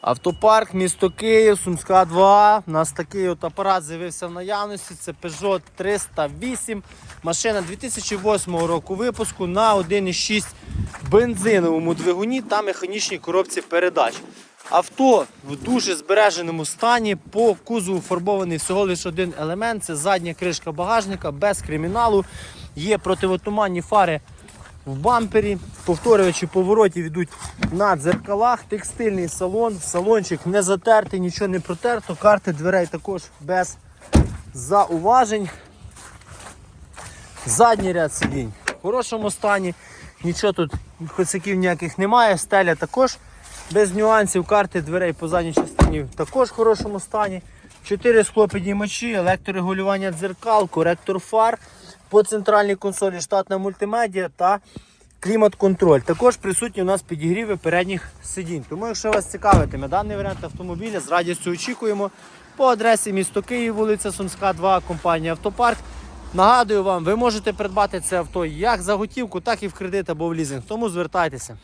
Автопарк, місто Київ, Сумська 2. У нас такий от апарат з'явився в наявності. Це Peugeot 308. Машина 2008 року випуску на 1,6 бензиновому двигуні та механічній коробці передач. Авто в дуже збереженому стані. По кузову фарбований всього лише один елемент. Це задня кришка багажника без криміналу. Є противотуманні фари в бампері, повторювачі поворотів йдуть на дзеркалах, текстильний салон, салончик не затертий, нічого не протерто, карти дверей також без зауважень. Задній ряд сидінь в хорошому стані, нічого тут хоцяків ніяких немає, стеля також без нюансів, карти дверей по задній частині також в хорошому стані. Чотири склопідіймачі, електрорегулювання дзеркал, коректор фар, по центральній консолі штатна мультимедіа та клімат-контроль. Також присутні у нас підігріви передніх сидінь. Тому, якщо вас цікавитиме даний варіант автомобіля, з радістю очікуємо по адресі місто Київ, вулиця Сумська, 2, компанія Автопарк. Нагадую вам, ви можете придбати це авто як за готівку, так і в кредит або в лізинг. Тому звертайтеся.